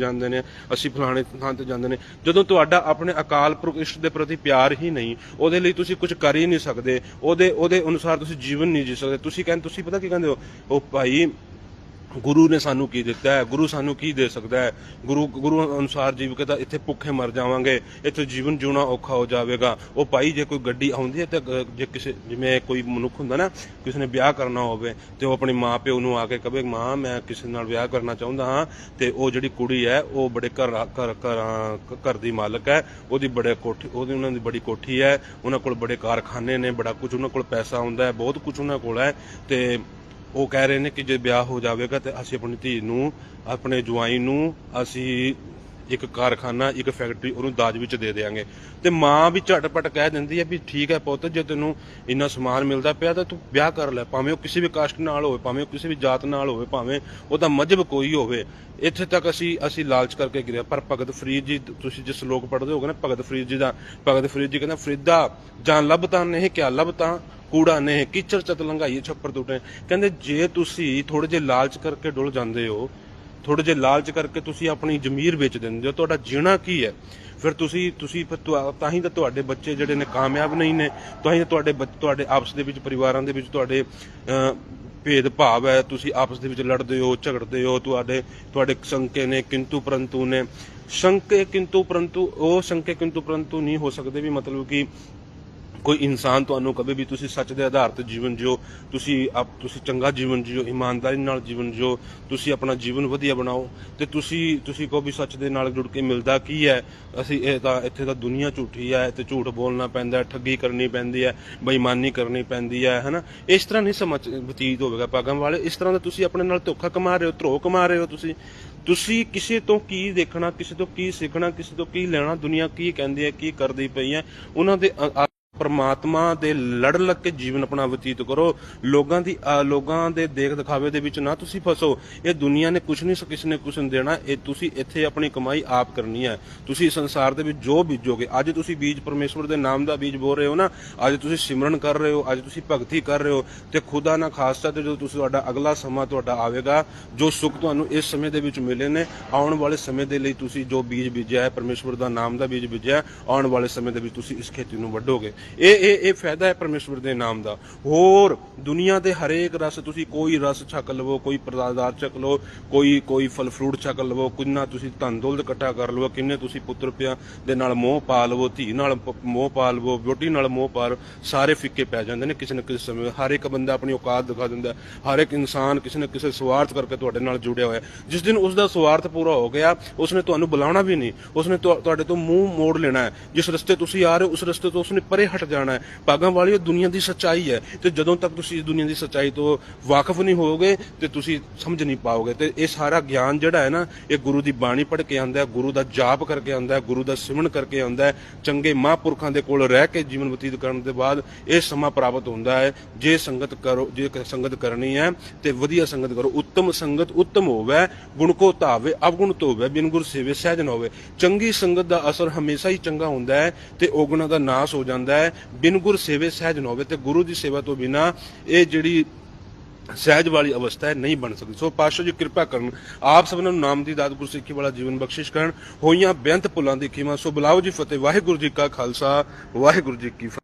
ਜਾਂਦੇ ਨੇ, ਅਸੀਂ ਫਲਾਣੇ ਥਾਂ ਤੇ ਜਾਂਦੇ ਨੇ। ਜਦੋਂ ਤੁਹਾਡਾ ਆਪਣੇ ਅਕਾਲ ਪੁਰਖ ਇਸ਼ਟ ਦੇ ਪ੍ਰਤੀ ਪਿਆਰ ਹੀ ਨਹੀਂ, ਉਹਦੇ ਲਈ ਤੁਸੀਂ ਕੁਝ ਕਰ ਹੀ ਨਹੀਂ ਸਕਦੇ। ਉਹਦੇ ਉਹਦੇ ਅਨੁਸਾਰ ਤੁਸੀਂ ਜੀਵਨ ਨਹੀਂ ਜੀ ਸਕਦੇ। ਤੁਸੀਂ ਕਹਿੰਦੇ ਤੁਸੀਂ ਪਤਾ ਕੀ ਕਹਿੰਦੇ ਹੋ? ਉਹ ਭਾਈ ਗੁਰੂ ਨੇ ਸਾਨੂੰ ਕੀ ਦਿੱਤਾ ਹੈ? ਗੁਰੂ ਸਾਨੂੰ ਕੀ ਦੇ ਸਕਦਾ ਹੈ? ਗੁਰੂ ਗੁਰੂ ਅਨੁਸਾਰ ਜੀਵ ਤਾਂ ਇੱਥੇ ਭੁੱਖੇ ਮਰ ਜਾਵਾਂਗੇ, ਇੱਥੇ ਜੀਵਨ ਜਿਉਣਾ ਔਖਾ ਹੋ ਜਾਵੇਗਾ। ਉਹ ਭਾਈ ਜੇ ਕੋਈ ਗੱਡੀ ਆਉਂਦੀ ਹੈ ਤਾਂ ਜੇ ਕਿਸੇ, ਜਿਵੇਂ ਕੋਈ ਮਨੁੱਖ ਹੁੰਦਾ ਨਾ, ਕਿਸੇ ਨੇ ਵਿਆਹ ਕਰਨਾ ਹੋਵੇ ਤੇ ਉਹ ਆਪਣੇ ਮਾਂ ਪਿਓ ਨੂੰ ਆ ਕੇ ਕਹੇ ਮਾਂ, ਮੈਂ ਕਿਸੇ ਨਾਲ ਵਿਆਹ ਕਰਨਾ ਚਾਹੁੰਦਾ ਹਾਂ। ਤੇ ਉਹ ਜਿਹੜੀ ਕੁੜੀ ਹੈ, ਉਹ ਬੜੇ ਘਰ ਘਰ, ਘਰ- ਘਰ ਦੀ ਮਾਲਕ ਹੈ। ਉਹਦੀ ਬੜੇ ਕੋਠੀ, ਉਹਦੀ ਉਹਨਾਂ ਦੀ ਬੜੀ ਕੋਠੀ ਹੈ। ਉਹਨਾਂ ਕੋਲ ਬੜੇ ਕਾਰਖਾਨੇ ਨੇ, ਬੜਾ ਕੁਝ ਉਹਨਾਂ ਕੋਲ ਪੈਸਾ ਹੁੰਦਾ ਹੈ, ਬਹੁਤ ਕੁਝ ਉਹਨਾਂ ਕੋਲ ਹੈ। ਤੇ ਉਹ ਕਹਿ ਰਹੇ ਨੇ ਕਿ ਜੇ ਵਿਆਹ ਹੋ ਜਾਵੇਗਾ ਤੇ ਅਸੀਂ ਆਪਣੀ ਧੀ ਨੂੰ, ਆਪਣੇ ਜਵਾਈ ਨੂੰ ਅਸੀਂ ਇੱਕ ਕਾਰਖਾਨਾ, ਇੱਕ ਫੈਕਟਰੀ ਉਹਨੂੰ ਦਾਜ ਵਿੱਚ ਦੇ ਦੇਵਾਂਗੇ ਤੇ ਮਾਂ ਵੀ ਝਟਪਟ ਕਹਿ ਦਿੰਦੀ ਹੈ ਵੀ ਠੀਕ ਹੈ ਪੁੱਤ, ਜੇ ਤੈਨੂੰ ਇੰਨਾ ਸਮਾਨ ਮਿਲਦਾ ਪਿਆ ਤਾਂ ਤੂੰ ਵਿਆਹ ਕਰ ਲੈ, ਭਾਵੇਂ ਉਹ ਕਿਸੇ ਵੀ ਕਾਸਟ ਨਾਲ ਹੋਵੇ, ਭਾਵੇਂ ਉਹ ਕਿਸੇ ਵੀ ਜਾਤ ਨਾਲ ਹੋਵੇ, ਭਾਵੇਂ ਉਹਦਾ ਮਜਹਬ ਕੋਈ ਹੋਵੇ। ਇੱਥੇ ਤੱਕ ਅਸੀਂ ਅਸੀਂ ਲਾਲਚ ਕਰਕੇ ਗਿਰੇ ਪਰ ਭਗਤ ਫਰੀਦ ਜੀ, ਤੁਸੀਂ ਜਿਸ ਲੋਕ ਪੜ੍ਹਦੇ ਹੋਗੇ ਨਾ, ਭਗਤ ਫਰੀਦ ਜੀ ਦਾ, ਭਗਤ ਫਰੀਦ ਜੀ ਕਹਿੰਦਾ, ਫਰੀਦਾ, ਜਾਂ ਲੱਭਤਾ ਨਹੀਂ, ਕਿਆ ਲੱਭਤਾ ਕੂੜਾ ਨੇ ਕੀਚੜ ਚਤ ਲੰਘਾਈਏ ਛੱਪਰ ਟੁੱਟੇ। ਕਹਿੰਦੇ ਜੇ ਤੁਸੀਂ ਥੋੜੇ ਜੇ ਲਾਲਚ ਕਰਕੇ ਡੁੱਲ ਜਾਂਦੇ ਹੋ ਥੋੜੇ ਜੇ ਲਾਲਚ ਕਰਕੇ ਤੁਸੀਂ ਆਪਣੀ ਜ਼ਮੀਰ ਵੇਚ ਦਿੰਦੇ ਹੋ ਤੁਹਾਡਾ ਜੀਣਾ ਕੀ ਹੈ? ਫਿਰ ਤੁਸੀਂ ਤੁਸੀਂ ਫਿਰ ਤਾਂ ਹੀ ਤਾਂ ਤੁਹਾਡੇ ਬੱਚੇ ਜਿਹੜੇ ਨੇ ਕਾਮਯਾਬ ਨਹੀਂ ਨੇ ਤਾਂ ਹੀ ਤੁਹਾਡੇ ਤੁਹਾਡੇ ਆਪਸ ਦੇ ਵਿੱਚ ਪਰਿਵਾਰਾਂ ਦੇ ਵਿੱਚ ਤੁਹਾਡੇ ਅਹ, ਭੇਦ ਭਾਵ ਹੈ। ਤੁਸੀਂ ਆਪਸ ਦੇ ਵਿੱਚ ਲੜਦੇ ਹੋ ਝਗੜਦੇ ਹੋ ਤੁਹਾਡੇ ਤੁਹਾਡੇ ਸ਼ੰਕੇ ਨੇ ਕਿੰਤੂ ਪਰੰਤੂ ਨੇ। ਸ਼ੰਕੇ ਕਿੰਤੂ ਪਰੰਤੂ ਉਹ ਸ਼ੰਕੇ ਕਿੰਤੂ ਪਰੰਤੂ ਨਹੀਂ ਹੋ ਸਕਦੇ ਵੀ ਮਤਲਬ ਕਿ ਕੋਈ ਇਨਸਾਨ ਤੁਹਾਨੂੰ ਕਦੇ ਵੀ ਤੁਸੀਂ ਸੱਚ ਦੇ ਆਧਾਰ ਤੇ ਜੀਵਨ ਜਿਓ, ਤੁਸੀਂ ਆਪ, ਤੁਸੀਂ ਚੰਗਾ ਜੀਵਨ ਜਿਓ, ਇਮਾਨਦਾਰੀ ਨਾਲ ਜੀਵਨ ਜਿਓ, ਤੁਸੀਂ ਆਪਣਾ ਜੀਵਨ ਵਧੀਆ ਬਣਾਓ ਤੇ ਤੁਸੀਂ ਤੁਸੀਂ ਕਹੋ ਵੀ ਸੱਚ ਦੇ ਨਾਲ ਜੁੜ ਕੇ ਮਿਲਦਾ ਕੀ ਹੈ? ਅਸੀਂ ਇਹ ਤਾਂ, ਇੱਥੇ ਤਾਂ ਦੁਨੀਆ ਝੂਠੀ ਹੈ ਤੇ ਝੂਠ ਬੋਲਣਾ ਪੈਂਦਾ ਠੱਗੀ ਕਰਨੀ ਪੈਂਦੀ ਹੈ, ਬੇਈਮਾਨੀ ਕਰਨੀ ਪੈਂਦੀ ਹੈ, ਹਨਾ? ਇਸ ਤਰ੍ਹਾਂ ਨਹੀਂ ਸਮਝ, ਬਤੀਤ ਹੋਵੇਗਾ ਪਾਗਮ ਵਾਲੇ। ਇਸ ਤਰ੍ਹਾਂ ਦਾ ਤੁਸੀਂ ਆਪਣੇ ਨਾਲ ਧੋਖਾ ਕਮਾ ਰਹੇ ਹੋ ਧਰੋ ਕਮਾ ਰਹੇ ਹੋ ਤੁਸੀਂ। ਤੁਸੀਂ ਕਿਸੇ ਤੋਂ ਕੀ ਦੇਖਣਾ, ਕਿਸੇ ਤੋਂ ਕੀ ਸਿੱਖਣਾ, ਕਿਸੇ ਤੋਂ ਕੀ ਲੈਣਾ, ਦੁਨੀਆ ਕੀ ਕਹਿੰਦੀ ਹੈ, ਕੀ ਕਰਦੀ ਪਈ ਹੈ, ਉਹਨਾਂ ਦੇ ਪਰਮਾਤਮਾ ਦੇ ਲੜ ਲੱਗ ਕੇ ਜੀਵਨ ਆਪਣਾ ਬਤੀਤ ਕਰੋ। ਲੋਕਾਂ ਦੀ ਅ, ਲੋਕਾਂ ਦੇ ਦੇਖ ਦਿਖਾਵੇ ਦੇ ਵਿੱਚ ਨਾ ਤੁਸੀਂ ਫਸੋ। ਇਹ ਦੁਨੀਆ ਨੇ ਕੁਝ ਨਹੀਂ ਕਿਸੇ ਨੇ ਕੁਝ ਨਹੀਂ ਦੇਣਾ। ਇਹ ਤੁਸੀਂ ਇੱਥੇ ਆਪਣੀ ਕਮਾਈ ਆਪ ਕਰਨੀ ਹੈ। ਤੁਸੀਂ ਸੰਸਾਰ ਦੇ ਵਿੱਚ ਜੋ ਬੀਜੋਗੇ ਅੱਜ ਤੁਸੀਂ ਬੀਜ ਪਰਮੇਸ਼ਵਰ ਦੇ ਨਾਮ ਦਾ ਬੀਜ ਬੋ ਰਹੇ ਹੋ ਨਾ ਅੱਜ ਤੁਸੀਂ ਸਿਮਰਨ ਕਰ ਰਹੇ ਹੋ ਅੱਜ ਤੁਸੀਂ ਭਗਤੀ ਕਰ ਰਹੇ ਹੋ ਤੇ ਖੁਦਾ ਨਾ ਖਾਸਤਾ ਤੇ ਜਦੋਂ ਤੁਸੀਂ ਤੁਹਾਡਾ ਅਗਲਾ ਸਮਾਂ ਤੁਹਾਡਾ ਆਵੇਗਾ ਜੋ ਸੁੱਖ ਤੁਹਾਨੂੰ ਇਸ ਸਮੇਂ ਦੇ ਵਿੱਚ ਮਿਲੇ ਨੇ ਆਉਣ ਵਾਲੇ ਸਮੇਂ ਦੇ ਲਈ ਤੁਸੀਂ ਜੋ ਬੀਜ ਬੀਜਿਆ ਹੈ ਪਰਮੇਸ਼ਵਰ ਦਾ ਨਾਮ ਦਾ ਬੀਜ ਬੀਜਿਆ ਹੈ, ਆਉਣ ਵਾਲੇ ਸਮੇਂ ਦੇ ਵਿੱਚ ਤੁਸੀਂ ਇਸ ਖੇਤੀ ਨੂੰ ਵੱਢੋਗੇ। ਇਹ ਇਹ ਇਹ ਫਾਇਦਾ ਹੈ ਪਰਮੇਸ਼ਵਰ ਦੇ ਨਾਮ ਦਾ। ਹੋਰ ਦੁਨੀਆ ਦੇ ਹਰੇਕ ਰਸ ਤੁਸੀਂ ਕੋਈ ਰਸ ਛਕ ਲਵੋ, ਕੋਈ ਪਦਾਰਥ ਛਕ ਲਵੋ, ਕੋਈ ਕੋਈ ਫਲ ਫਰੂਟ ਛਕ ਲਵੋ, ਕਿੰਨਾ ਤੁਸੀਂ ਧਨ ਦੌਲਤ ਇਕੱਠਾ ਕਰ ਲਵੋ, ਕਿੰਨੇ ਤੁਸੀਂ ਪੁੱਤਰ ਪਿਆ ਦੇ ਨਾਲ ਮੋਹ ਪਾ ਲਵੋ, ਧੀ ਨਾਲ ਮੋਹ ਪਾ ਲਵੋ ਬਿਊਟੀ ਨਾਲ ਮੋਹ ਪਾ ਲਵੋ, ਸਾਰੇ ਫਿੱਕੇ ਪੈ ਜਾਂਦੇ ਨੇ ਕਿਸੇ ਨਾ ਕਿਸੇ ਸਮੇਂ। ਹਰ ਇੱਕ ਬੰਦਾ ਆਪਣੀ ਔਕਾਤ ਦਿਖਾ ਦਿੰਦਾ ਹਰ ਇੱਕ ਇਨਸਾਨ ਕਿਸੇ ਨਾ ਕਿਸੇ ਸਵਾਰਥ ਕਰਕੇ ਤੁਹਾਡੇ ਨਾਲ ਜੁੜਿਆ ਹੋਇਆ ਜਿਸ ਦਿਨ ਉਸ ਦਾ ਸਵਾਰਥ ਪੂਰਾ ਹੋ ਗਿਆ, ਉਸਨੇ ਤੁਹਾਨੂੰ ਬੁਲਾਉਣਾ ਵੀ ਨਹੀਂ। ਉਸਨੇ ਤੁਹਾਡੇ ਤੋਂ ਮੂੰਹ ਮੋੜ ਲੈਣਾ ਹੈ। ਜਿਸ ਰਸਤੇ ਤੁਸੀਂ ਆ ਰਹੇ ਹੋ, ਉਸ ਰਸਤੇ ਤੋਂ ਉਸਨੇ ਪਰੇ ਹਟ ਜਾਣਾ ਹੈ। ਭਾਗਾਂ ਵਾਲੀ ਦੁਨੀਆ ਦੀ ਸੱਚਾਈ ਹੈ ਤੇ ਜਦੋਂ ਤੱਕ ਤੁਸੀਂ ਇਸ ਦੁਨੀਆ ਦੀ ਸੱਚਾਈ ਤੋਂ ਵਾਕਿਫ ਨਹੀਂ ਹੋਵੋਗੇ ਤੇ ਤੁਸੀਂ ਸਮਝ ਨਹੀਂ ਪਾਓਗੇ। ਤੇ ਇਹ ਸਾਰਾ ਗਿਆਨ ਜਿਹੜਾ ਹੈ ਨਾ, ਇਹ ਗੁਰੂ ਦੀ ਬਾਣੀ ਪੜ੍ਹ ਕੇ ਆਉਂਦਾ ਹੈ, ਗੁਰੂ ਦਾ ਜਾਪ ਕਰਕੇ ਆਉਂਦਾ ਹੈ, ਗੁਰੂ ਦਾ ਸਿਮਰਨ ਕਰਕੇ ਆਉਂਦਾ ਹੈ, ਚੰਗੇ ਮਹਾਂਪੁਰਖਾਂ ਦੇ ਕੋਲ ਰਹਿ ਕੇ ਜੀਵਨ ਬਤੀਤ ਕਰਨ ਦੇ ਬਾਅਦ ਇਹ ਸਮਾਂ ਪ੍ਰਾਪਤ ਹੁੰਦਾ ਹੈ। ਜੇ ਸੰਗਤ ਕਰੋ, ਜੇ ਸੰਗਤ ਕਰਨੀ ਹੈ ਤੇ ਵਧੀਆ ਸੰਗਤ ਕਰੋ। ਉੱਤਮ ਸੰਗਤ ਉੱਤਮ ਹੋਵੇ, ਗੁਣ ਕੋ ਧਾਵੇ, ਅਵਗੁਣ ਤੋਂ ਬਿਨ ਗੁਰ ਸੇਵੇ ਸਹਿਜ ਨ ਹੋਵੇ। ਚੰਗੀ ਸੰਗਤ ਦਾ ਅਸਰ ਹਮੇਸ਼ਾ ਹੀ ਚੰਗਾ ਹੁੰਦਾ ਹੈ ਤੇ ਔਗੁਣਾਂ ਦਾ ਨਾਸ ਹੋ ਜਾਂਦਾ ਹੈ। ਬਿਨ ਗੁਰ ਸੇਵੇ ਸਹਿਜ ਨ ਹੋਵੇ ਤੇ ਗੁਰੂ ਦੀ ਸੇਵਾ ਤੋਂ ਬਿਨਾ ਇਹ ਜਿਹੜੀ ਸਹਿਜ ਵਾਲੀ ਅਵਸਥਾ ਹੈ, ਨਹੀਂ ਬਣ ਸਕਦੀ। ਸੋ ਪਾਤਸ਼ਾਹ ਜੀ ਕਿਰਪਾ ਕਰਨ, ਆਪ ਸਭਨਾਂ ਨੂੰ ਨਾਮ ਦੀ ਦਾਤ ਗੁਰਸਿੱਖੀ ਵਾਲਾ ਜੀਵਨ ਬਖਸ਼ਿਸ਼ ਕਰਨ, ਹੋਈਆਂ ਬੇਅੰਤ ਭੁੱਲਾਂ ਦੀ ਖਿਮਾ। ਸੋ ਬੁਲਾਓ ਜੀ ਫਤਿਹ, ਵਾਹਿਗੁਰੂ ਜੀ ਕਾ ਖਾਲਸਾ, ਵਾਹਿਗੁਰੂ ਜੀ ਕੀ ਫਤਿਹ।